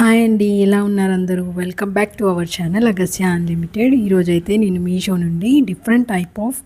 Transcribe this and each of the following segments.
Hi అండి ఎలా ఉన్నారు అందరూ? Welcome back to our channel Agasya unlimited ఈరోజు అయితే నేను మీషో నుండి different type of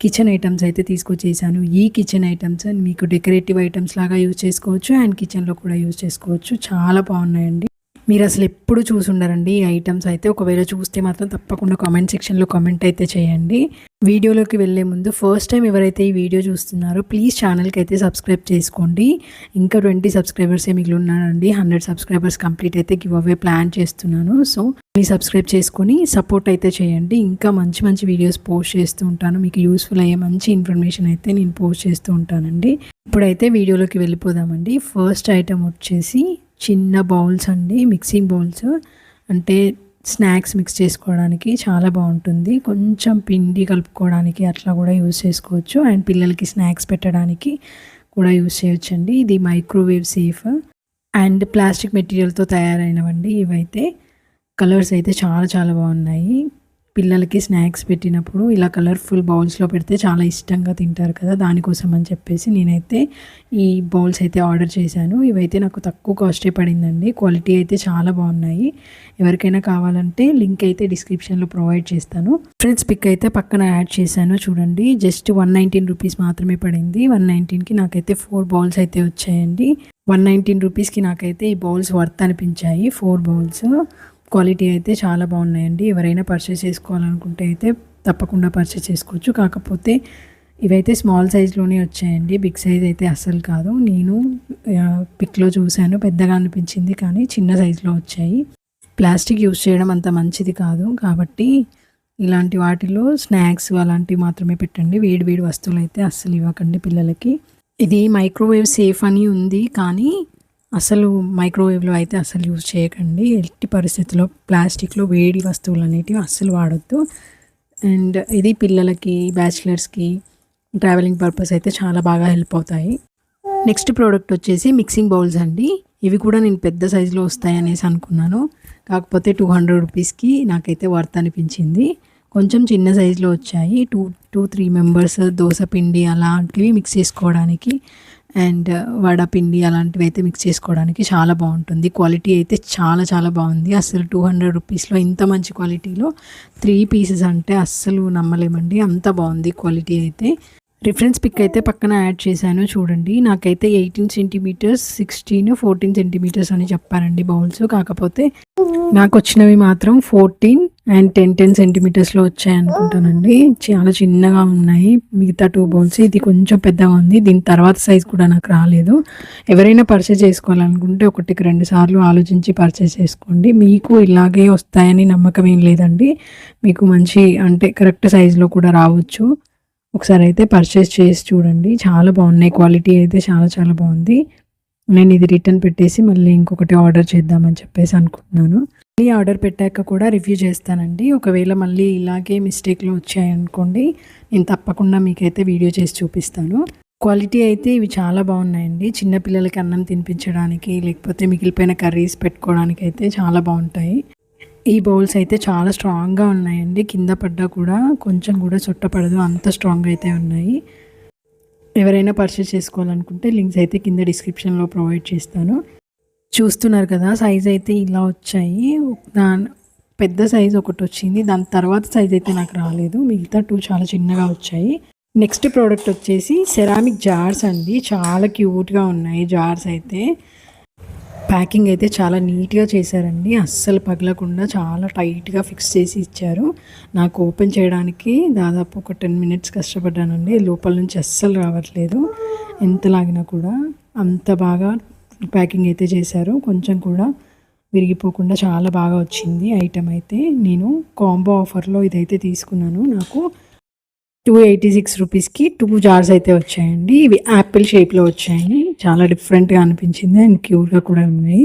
kitchen items అయితే తీసుకొచ్చేసాను. ఈ కిచెన్ ఐటమ్స్ మీకు డెకరేటివ్ ఐటమ్స్ లాగా యూజ్ చేసుకోవచ్చు అండ్ కిచెన్లో కూడా యూజ్ చేసుకోవచ్చు. చాలా బాగున్నాయండి. మీరు అసలు ఎప్పుడు చూసుండరండి ఈ ఐటమ్స్ అయితే. ఒకవేళ చూస్తే మాత్రం తప్పకుండా కామెంట్ సెక్షన్లో కామెంట్ అయితే చేయండి. వీడియోలోకి వెళ్ళే ముందు ఫస్ట్ టైం ఎవరైతే ఈ వీడియో చూస్తున్నారో ప్లీజ్ ఛానల్కి అయితే సబ్స్క్రైబ్ చేసుకోండి. ఇంకా ట్వంటీ సబ్స్క్రైబర్సే మిగిలి ఉన్నారండి హండ్రెడ్ సబ్స్క్రైబర్స్ కంప్లీట్ అయితే గివ్ అవే ప్లాన్ చేస్తున్నాను. సో మీ సబ్స్క్రైబ్ చేసుకొని సపోర్ట్ అయితే చేయండి. ఇంకా మంచి మంచి వీడియోస్ పోస్ట్ చేస్తూ ఉంటాను. మీకు యూస్ఫుల్ అయ్యే మంచి ఇన్ఫర్మేషన్ అయితే నేను పోస్ట్ చేస్తూ ఉంటానండి. ఇప్పుడైతే వీడియోలోకి వెళ్ళిపోదామండి. ఫస్ట్ ఐటమ్ వచ్చేసి చిన్న బౌల్స్ అండి మిక్సింగ్ బౌల్స్. అంటే స్నాక్స్ మిక్స్ చేసుకోవడానికి చాలా బాగుంటుంది. కొంచెం పిండి కలుపుకోవడానికి అట్లా కూడా యూస్ చేసుకోవచ్చు. అండ్ పిల్లలకి స్నాక్స్ పెట్టడానికి కూడా యూస్ చేయొచ్చండి. ఇది మైక్రోవేవ్ సేఫ్. అండ్ ప్లాస్టిక్ మెటీరియల్తో తయారైనవండి ఇవైతే. కలర్స్ అయితే చాలా చాలా బాగున్నాయి. పిల్లలకి స్నాక్స్ పెట్టినప్పుడు ఇలా కలర్ఫుల్ బౌల్స్లో పెడితే చాలా ఇష్టంగా తింటారు కదా దానికోసం అని చెప్పేసి నేనైతే ఈ బౌల్స్ అయితే ఆర్డర్ చేశాను. ఇవైతే నాకు తక్కువ కాస్టే పడిందండి. క్వాలిటీ అయితే చాలా బాగున్నాయి. ఎవరికైనా కావాలంటే లింక్ అయితే డిస్క్రిప్షన్లో ప్రొవైడ్ చేస్తాను. ఫ్రెండ్స్ పిక్ అయితే పక్కన యాడ్ చేశాను చూడండి. జస్ట్ వన్ నైన్టీన్ రూపీస్ మాత్రమే పడింది. వన్ నైన్టీన్కి నాకైతే ఫోర్ బౌల్స్ అయితే వచ్చాయండి. వన్ నైన్టీన్ రూపీస్కి నాకైతే ఈ బౌల్స్ వర్త్ అనిపించాయి ఫోర్ బౌల్స్. క్వాలిటీ అయితే చాలా బాగున్నాయండి. ఎవరైనా పర్చేస్ చేసుకోవాలనుకుంటే అయితే తప్పకుండా పర్చేస్ చేసుకోవచ్చు. కాకపోతే ఇవైతే స్మాల్ సైజ్లోనే వచ్చాయండి. బిగ్ సైజ్ అయితే అస్సలు కాదు. నేను పిక్లో చూశాను. పెద్దగా అనిపించింది కానీ చిన్న సైజులో వచ్చాయి. ప్లాస్టిక్ యూస్ చేయడం అంత మంచిది కాదు. కాబట్టి ఇలాంటి వాటిలో స్నాక్స్ అలాంటివి మాత్రమే పెట్టండి. వేడి వేడి వస్తువులు అయితే అస్సలు ఇవ్వకండి పిల్లలకి. ఇది మైక్రోవేవ్ సేఫ్ అని ఉంది. కానీ అసలు మైక్రోవేవ్లో అయితే అసలు యూజ్ చేయకండి. ఎట్టి పరిస్థితుల్లో ప్లాస్టిక్లో వేడి వస్తువులు అనేటివి అస్సలు వాడొద్దు. అండ్ ఇది పిల్లలకి బ్యాచిలర్స్కి ట్రావెలింగ్ పర్పస్ అయితే చాలా బాగా హెల్ప్ అవుతాయి. నెక్స్ట్ ప్రోడక్ట్ వచ్చేసి మిక్సింగ్ బౌల్స్ అండి. ఇవి కూడా నేను పెద్ద సైజులో వస్తాయి అనేసి అనుకున్నాను. కాకపోతే టూ హండ్రెడ్ రూపీస్కి నాకైతే వర్త్ అనిపించింది. కొంచెం చిన్న సైజులో వచ్చాయి. Two two three members dosa పిండి అలాంటివి మిక్స్ చేసుకోవడానికి అండ్ వడపిండి అలాంటివి అయితే మిక్స్ చేసుకోవడానికి చాలా బాగుంటుంది. క్వాలిటీ అయితే చాలా చాలా బాగుంది. అసలు టూ హండ్రెడ్ రూపీస్లో ఇంత మంచి క్వాలిటీలో త్రీ పీసెస్ అంటే అస్సలు నమ్మలేమండి. అంత బాగుంది క్వాలిటీ అయితే. రిఫరెన్స్ పిక్ అయితే పక్కన యాడ్ చేశాను చూడండి. నాకైతే eighteen centimetres sixteen fourteen centimetres అని చెప్పారండి బౌల్స్. కాకపోతే నాకు వచ్చినవి మాత్రం ఫోర్టీన్ అండ్ టెన్ టెన్ సెంటీమీటర్స్లో వచ్చాయి అనుకుంటానండి. చాలా చిన్నగా ఉన్నాయి. మిగతా టూ బౌల్స్. ఇది కొంచెం పెద్దగా ఉంది. దీని తర్వాత సైజ్ కూడా నాకు రాలేదు. ఎవరైనా పర్చేస్ చేసుకోవాలనుకుంటే ఒకటికి రెండు సార్లు ఆలోచించి పర్చేస్ చేసుకోండి. మీకు ఇలాగే వస్తాయని నమ్మకం ఏం లేదండి. మీకు మంచి అంటే కరెక్ట్ సైజులో కూడా రావచ్చు. ఒకసారి అయితే పర్చేస్ చేసి చూడండి. చాలా బాగున్నాయి. క్వాలిటీ అయితే చాలా చాలా బాగుంది. నేను ఇది రిటర్న్ పెట్టేసి మళ్ళీ ఇంకొకటి ఆర్డర్ చేద్దామని చెప్పేసి అనుకుంటున్నాను. మళ్ళీ ఆర్డర్ పెట్టాక కూడా రివ్యూ చేస్తానండి. ఒకవేళ మళ్ళీ ఇలాగే మిస్టేక్లో వచ్చాయనుకోండి నేను తప్పకుండా మీకైతే వీడియో చేసి చూపిస్తాను. క్వాలిటీ అయితే ఇవి చాలా బాగున్నాయండి. చిన్నపిల్లలకి అన్నం తినిపించడానికి లేకపోతే మిగిలిపోయిన కర్రీస్ పెట్టుకోవడానికి అయితే చాలా బాగుంటాయి. ఈ బౌల్స్ అయితే చాలా స్ట్రాంగ్గా ఉన్నాయండి. కింద పడ్డా కూడా కొంచెం కూడా చుట్టపడదు అంత స్ట్రాంగ్ అయితే ఉన్నాయి. ఎవరైనా పర్చేస్ చేసుకోవాలనుకుంటే లింక్స్ అయితే కింద డిస్క్రిప్షన్లో ప్రొవైడ్ చేస్తాను. చూస్తున్నారు కదా సైజ్ అయితే ఇలా వచ్చాయి. దాని పెద్ద సైజ్ ఒకటి వచ్చింది. దాని తర్వాత సైజ్ అయితే నాకు రాలేదు. మిగతా టూ చాలా చిన్నగా వచ్చాయి. నెక్స్ట్ ప్రోడక్ట్ వచ్చేసి సెరామిక్ జార్స్ అండి. చాలా క్యూట్గా ఉన్నాయి జార్స్ అయితే. ప్యాకింగ్ అయితే చాలా నీట్గా చేశారండి. అస్సలు పగలకుండా చాలా టైట్గా ఫిక్స్ చేసి ఇచ్చారు. నాకు ఓపెన్ చేయడానికి దాదాపు ఒక టెన్ మినిట్స్ కష్టపడ్డానండి. లోపల నుంచి అస్సలు రావట్లేదు. ఎంత లాగినా కూడా అంత బాగా ప్యాకింగ్ అయితే చేశారు. కొంచెం కూడా విరిగిపోకుండా చాలా బాగా వచ్చింది ఐటెం అయితే. నేను కాంబో ఆఫర్లో ఇదైతే తీసుకున్నాను. నాకు టూ ఎయిటీ సిక్స్ రూపీస్కి టూ జార్స్ అయితే వచ్చాయండి. ఇవి యాపిల్ షేప్లో వచ్చాయి. చాలా డిఫరెంట్గా అనిపించింది అండ్ క్యూట్గా కూడా ఉన్నాయి.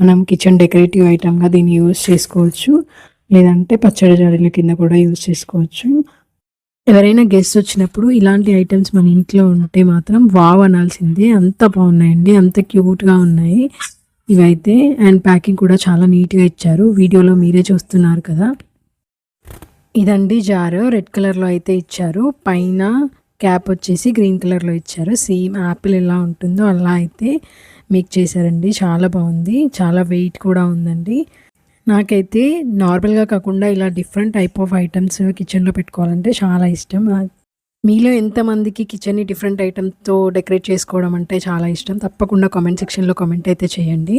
మనం కిచెన్ డెకరేటివ్ ఐటమ్గా దీన్ని యూజ్ చేసుకోవచ్చు. లేదంటే పచ్చడి జాడీల కింద కూడా యూజ్ చేసుకోవచ్చు. ఎవరైనా గెస్ట్ వచ్చినప్పుడు ఇలాంటి ఐటమ్స్ మన ఇంట్లో ఉంటే మాత్రం వావ్ అనాల్సిందే. అంత బాగున్నాయండి. అంత క్యూట్గా ఉన్నాయి ఇవైతే. అండ్ ప్యాకింగ్ కూడా చాలా నీట్గా ఇచ్చారు. వీడియోలో మీరే చూస్తున్నారు కదా. ఇదండి జారు. రెడ్ కలర్లో అయితే ఇచ్చారు. పైన క్యాప్ వచ్చేసి గ్రీన్ కలర్లో ఇచ్చారు. సేమ్ యాపిల్ ఎలా ఉంటుందో అలా అయితే మేక్ చేశారండి. చాలా బాగుంది. చాలా వెయిట్ కూడా ఉందండి. నాకైతే నార్మల్గా కాకుండా ఇలా డిఫరెంట్ టైప్ ఆఫ్ ఐటమ్స్ కిచెన్లో పెట్టుకోవాలంటే చాలా ఇష్టం. మీలో ఎంతమందికి కిచెన్ని డిఫరెంట్ ఐటమ్తో డెకరేట్ చేసుకోవడం అంటే చాలా ఇష్టం? తప్పకుండా కామెంట్ సెక్షన్లో కామెంట్ అయితే చేయండి.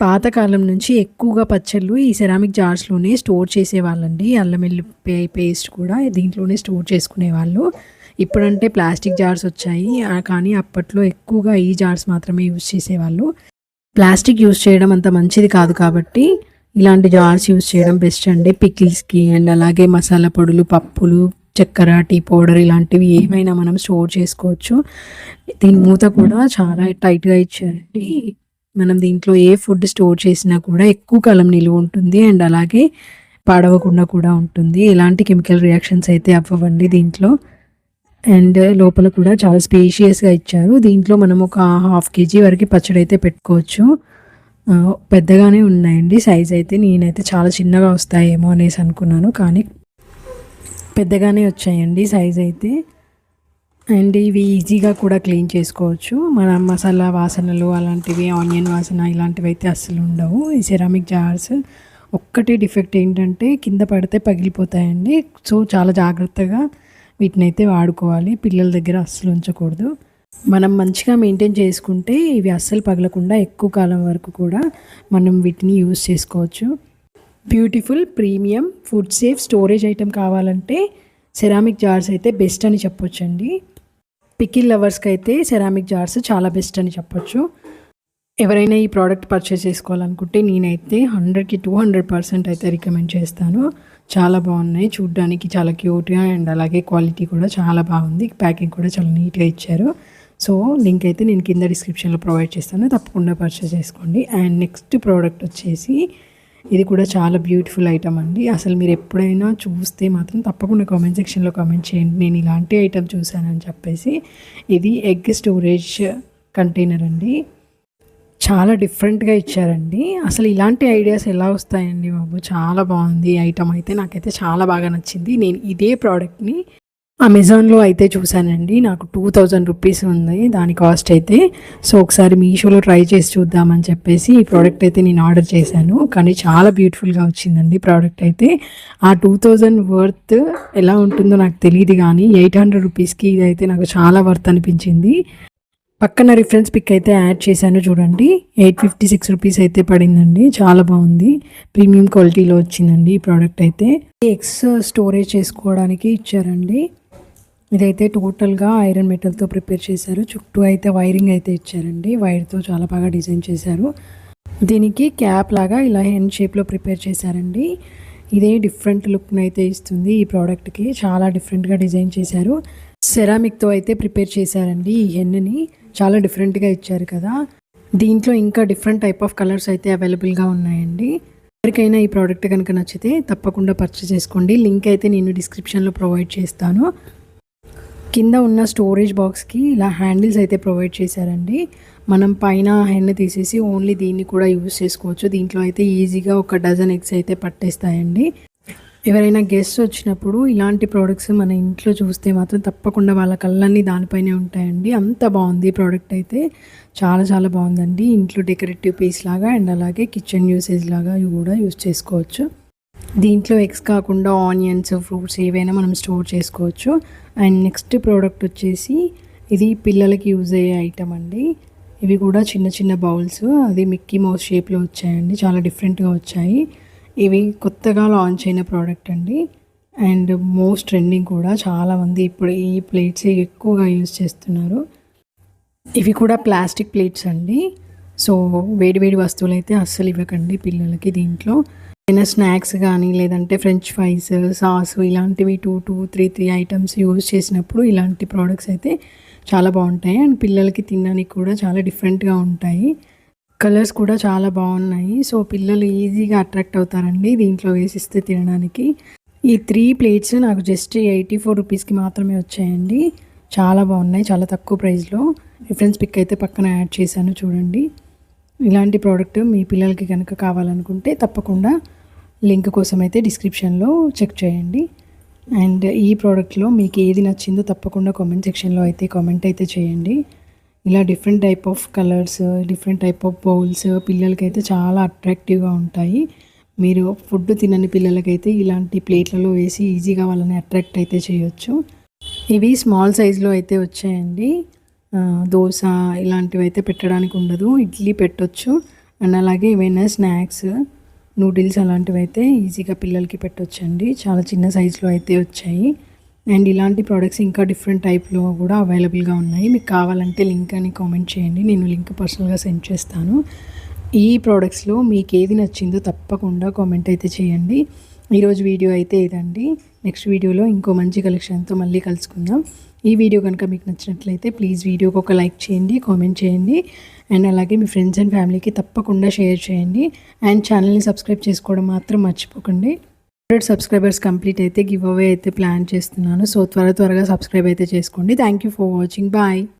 పాతకాలం నుంచి ఎక్కువగా పచ్చళ్ళు ఈ సెరామిక్ జార్స్లోనే స్టోర్ చేసేవాళ్ళండి. అల్లం పే పేస్ట్ కూడా దీంట్లోనే స్టోర్ చేసుకునేవాళ్ళు. ఇప్పుడంటే ప్లాస్టిక్ జార్స్ వచ్చాయి. కానీ అప్పట్లో ఎక్కువగా ఈ జార్స్ మాత్రమే యూజ్ చేసేవాళ్ళు. ప్లాస్టిక్ యూజ్ చేయడం అంత మంచిది కాదు కాబట్టి ఇలాంటి జార్స్ యూజ్ చేయడం బెస్ట్ అండి. పికిల్స్కి అండ్ అలాగే మసాలా పొడులు పప్పులు చక్కెర టీ పౌడర్ ఇలాంటివి ఏమైనా మనం స్టోర్ చేసుకోవచ్చు. దీని మూత కూడా చాలా టైట్గా ఇచ్చారండి. మనం దీంట్లో ఏ ఫుడ్ స్టోర్ చేసినా కూడా ఎక్కువ కాలం నిలువ ఉంటుంది అండ్ అలాగే పాడవకుండా కూడా ఉంటుంది. ఎలాంటి కెమికల్ రియాక్షన్స్ అయితే అవ్వవండి దీంట్లో. అండ్ లోపల కూడా చాలా స్పేషియస్గా ఇచ్చారు. దీంట్లో మనం ఒక హాఫ్ కేజీ వరకు పచ్చడి అయితే పెట్టుకోవచ్చు. పెద్దగానే ఉన్నాయండి. సైజ్ అయితే నేనైతే చాలా చిన్నగా వస్తాయేమో అనేసి అనుకున్నాను. కానీ పెద్దగానే వచ్చాయండి సైజ్ అయితే. అండ్ ఇవి ఈజీగా కూడా క్లీన్ చేసుకోవచ్చు. మన మసాలా వాసనలు అలాంటివి ఆనియన్ వాసన ఇలాంటివి అయితే అస్సలు ఉండవు. ఈ సెరామిక్ జార్స్ ఒక్కటే డిఫెక్ట్ ఏంటంటే కింద పడితే పగిలిపోతాయండి. సో చాలా జాగ్రత్తగా వీటిని అయితే వాడుకోవాలి. పిల్లల దగ్గర అస్సలు ఉంచకూడదు. మనం మంచిగా మెయింటైన్ చేసుకుంటే ఇవి అస్సలు పగలకుండా ఎక్కువ కాలం వరకు కూడా మనం వీటిని యూస్ చేసుకోవచ్చు. Beautiful premium food safe storage item కావాలంటే సెరామిక్ జార్స్ అయితే బెస్ట్ అని చెప్పొచ్చండి. పికిల్ లవర్స్కి అయితే సెరామిక్ జార్స్ చాలా బెస్ట్ అని చెప్పొచ్చు. ఎవరైనా ఈ ప్రోడక్ట్ పర్చేస్ చేసుకోవాలనుకుంటే నేనైతే హండ్రెడ్కి టూ హండ్రెడ్ పర్సెంట్ అయితే రికమెండ్ చేస్తాను. చాలా బాగున్నాయి. చూడ్డానికి చాలా క్యూట్గా అండ్ అలాగే క్వాలిటీ కూడా చాలా బాగుంది. ప్యాకింగ్ కూడా చాలా నీట్గా ఇచ్చారు. సో లింక్ అయితే నేను కింద డిస్క్రిప్షన్లో ప్రొవైడ్ చేస్తాను. తప్పకుండా పర్చేస్ చేసుకోండి. అండ్ నెక్స్ట్ ప్రోడక్ట్ వచ్చేసి ఇది కూడా చాలా బ్యూటిఫుల్ ఐటమ్ అండి. అసలు మీరు ఎప్పుడైనా చూస్తే మాత్రం తప్పకుండా కామెంట్ సెక్షన్లో కామెంట్ చేయండి. నేను ఇలాంటి ఐటమ్ చూశానని చెప్పేసి. ఇది ఎగ్ స్టోరేజ్ కంటైనర్ అండి. చాలా డిఫరెంట్గా ఇచ్చారండి. అసలు ఇలాంటి ఐడియాస్ ఎలా వస్తాయండి బాబు? చాలా బాగుంది. ఐటమ్ అయితే నాకైతే చాలా బాగా నచ్చింది. నేను ఇదే ప్రోడక్ట్ని అమెజాన్లో అయితే చూశానండి. నాకు టూ థౌజండ్ రూపీస్ ఉంది. దాని కాస్ట్ అయితే సో ఒకసారి మీషోలో ట్రై చేసి చూద్దామని చెప్పేసి ఈ ప్రోడక్ట్ అయితే నేను ఆర్డర్ చేశాను. కానీ చాలా బ్యూటిఫుల్గా వచ్చిందండి ప్రోడక్ట్ అయితే. ఆ టూ థౌజండ్ వర్త్ ఎలా ఉంటుందో నాకు తెలియదు కానీ ఎయిట్ హండ్రెడ్ రూపీస్కి ఇది అయితే నాకు చాలా వర్త్ అనిపించింది. పక్కన రిఫరెన్స్ పిక్ అయితే యాడ్ చేశాను చూడండి. ఎయిట్ ఫిఫ్టీ సిక్స్ రూపీస్ అయితే పడిందండి. చాలా బాగుంది. ప్రీమియం క్వాలిటీలో వచ్చిందండి ఈ ప్రోడక్ట్ అయితే. ఎక్స్ స్టోరేజ్ చేసుకోవడానికి ఇచ్చారండి. ఇదైతే టోటల్గా ఐరన్ మెటల్తో ప్రిపేర్ చేశారు. చుట్టూ అయితే వైరింగ్ అయితే ఇచ్చారండి. వైర్తో చాలా బాగా డిజైన్ చేశారు. దీనికి క్యాప్ లాగా ఇలా హెన్ షేప్లో ప్రిపేర్ చేశారండి. ఇదే డిఫరెంట్ లుక్ని అయితే ఇస్తుంది ఈ ప్రోడక్ట్కి చాలా డిఫరెంట్గా డిజైన్ చేశారు. సెరామిక్తో అయితే ప్రిపేర్ చేశారండి ఈ హెన్నని చాలా డిఫరెంట్గా ఇచ్చారు కదా. దీంట్లో ఇంకా డిఫరెంట్ టైప్ ఆఫ్ కలర్స్ అయితే అవైలబుల్గా ఉన్నాయండి. ఎవరికైనా ఈ ప్రోడక్ట్ కనుక నచ్చితే తప్పకుండా పర్చేస్ చేసుకోండి. లింక్ అయితే నేను డిస్క్రిప్షన్లో ప్రొవైడ్ చేస్తాను. కింద ఉన్న స్టోరేజ్ బాక్స్కి ఇలా హ్యాండిల్స్ అయితే ప్రొవైడ్ చేశారండి. మనం పైన హెన్ను తీసేసి ఓన్లీ దీన్ని కూడా యూజ్ చేసుకోవచ్చు. దీంట్లో అయితే ఈజీగా ఒక డజన్ ఎగ్స్ అయితే పట్టేస్తాయండి. ఎవరైనా గెస్ట్ వచ్చినప్పుడు ఇలాంటి ప్రోడక్ట్స్ మన ఇంట్లో చూస్తే మాత్రం తప్పకుండా వాళ్ళ కళ్ళన్నీ దానిపైనే ఉంటాయండి. అంత బాగుంది ప్రోడక్ట్ అయితే. చాలా చాలా బాగుందండి. ఇంట్లో డెకరేటివ్ పీస్ లాగా అండ్ అలాగే కిచెన్ యూసేజ్ లాగా ఇవి కూడా యూజ్ చేసుకోవచ్చు. దీంట్లో ఎగ్స్ కాకుండా ఆనియన్స్ ఫ్రూట్స్ ఏవైనా మనం స్టోర్ చేసుకోవచ్చు. అండ్ నెక్స్ట్ ప్రోడక్ట్ వచ్చేసి ఇది పిల్లలకి యూజ్ అయ్యే ఐటమ్ అండి. ఇవి కూడా చిన్న చిన్న బౌల్స్ అది మిక్కీ మౌస్ షేప్లో వచ్చాయండి. చాలా డిఫరెంట్గా వచ్చాయి. ఇవి కొత్తగా లాంచ్ అయిన ప్రోడక్ట్ అండి. అండ్ మోస్ట్ ట్రెండింగ్ కూడా చాలామంది ఇప్పుడు ఈ ప్లేట్స్ ఎక్కువగా యూజ్ చేస్తున్నారు. ఇవి కూడా ప్లాస్టిక్ ప్లేట్స్ అండి. సో వేడి వేడి వస్తువులు అయితే అస్సలు ఇవ్వకండి పిల్లలకి దీంట్లో. ఏదైనా స్నాక్స్ కానీ లేదంటే ఫ్రెంచ్ ఫ్రైస్ సాస్ ఇలాంటివి two two three three items use చేసినప్పుడు ఇలాంటి ప్రోడక్ట్స్ అయితే చాలా బాగుంటాయి. అండ్ పిల్లలకి తినడానికి కూడా చాలా డిఫరెంట్గా ఉంటాయి. కలర్స్ కూడా చాలా బాగున్నాయి. సో పిల్లలు ఈజీగా అట్రాక్ట్ అవుతారండి దీంట్లో వేసిస్తే తినడానికి. ఈ త్రీ ప్లేట్స్ నాకు జస్ట్ ఎయిటీ ఫోర్ రూపీస్కి మాత్రమే వచ్చాయండి. చాలా బాగున్నాయి చాలా తక్కువ ప్రైస్లో. రిఫరెన్స్ పిక్ అయితే పక్కన యాడ్ చేశాను చూడండి. ఇలాంటి ప్రోడక్ట్ మీ పిల్లలకి కనుక కావాలనుకుంటే తప్పకుండా లింక్ కోసం అయితే డిస్క్రిప్షన్లో చెక్ చేయండి. అండ్ ఈ ప్రోడక్ట్లో మీకు ఏది నచ్చిందో తప్పకుండా కామెంట్ సెక్షన్లో అయితే కామెంట్ అయితే చేయండి. ఇలా different type of colours different type of bowls పిల్లలకైతే చాలా అట్రాక్టివ్గా ఉంటాయి. మీరు ఫుడ్ తినని పిల్లలకైతే ఇలాంటి ప్లేట్లలో వేసి ఈజీగా వాళ్ళని అట్రాక్ట్ అయితే చేయొచ్చు. ఇవి స్మాల్ సైజులో అయితే వచ్చాయండి. దోశ ఇలాంటివి అయితే పెట్టడానికి ఉండదు. ఇడ్లీ పెట్టొచ్చు. అండ్ అలాగే ఏవైనా స్నాక్స్ నూడిల్స్ అలాంటివి అయితే ఈజీగా పిల్లలకి పెట్టొచ్చండి. చాలా చిన్న సైజులో అయితే వచ్చాయి. అండ్ ఇలాంటి ప్రోడక్ట్స్ ఇంకా డిఫరెంట్ టైప్లో కూడా అవైలబుల్గా ఉన్నాయి. మీకు కావాలంటే లింక్ అని కామెంట్ చేయండి. నేను లింక్ పర్సనల్గా సెండ్ చేస్తాను. ఈ ప్రోడక్ట్స్లో మీకు ఏది నచ్చిందో తప్పకుండా కామెంట్ అయితే చేయండి. ఈరోజు వీడియో అయితే ఇదండి. నెక్స్ట్ వీడియోలో ఇంకో మంచి కలెక్షన్తో మళ్ళీ కలుసుకుందాం. ఈ వీడియో కనుక మీకు నచ్చినట్లయితే ప్లీజ్ వీడియోకి ఒక లైక్ చేయండి కామెంట్ చేయండి. అండ్ అలాగే మీ ఫ్రెండ్స్ అండ్ ఫ్యామిలీకి తప్పకుండా షేర్ చేయండి. అండ్ ఛానల్ని సబ్స్క్రైబ్ చేసుకోవడం మాత్రం మర్చిపోకండి. హండ్రెడ్ సబ్స్క్రైబర్స్ కంప్లీట్ అయితే గివ్ అవే అయితే ప్లాన్ చేస్తున్నాను. సో త్వర త్వరగా సబ్స్క్రైబ్ అయితే చేసుకోండి. Thank you for watching bye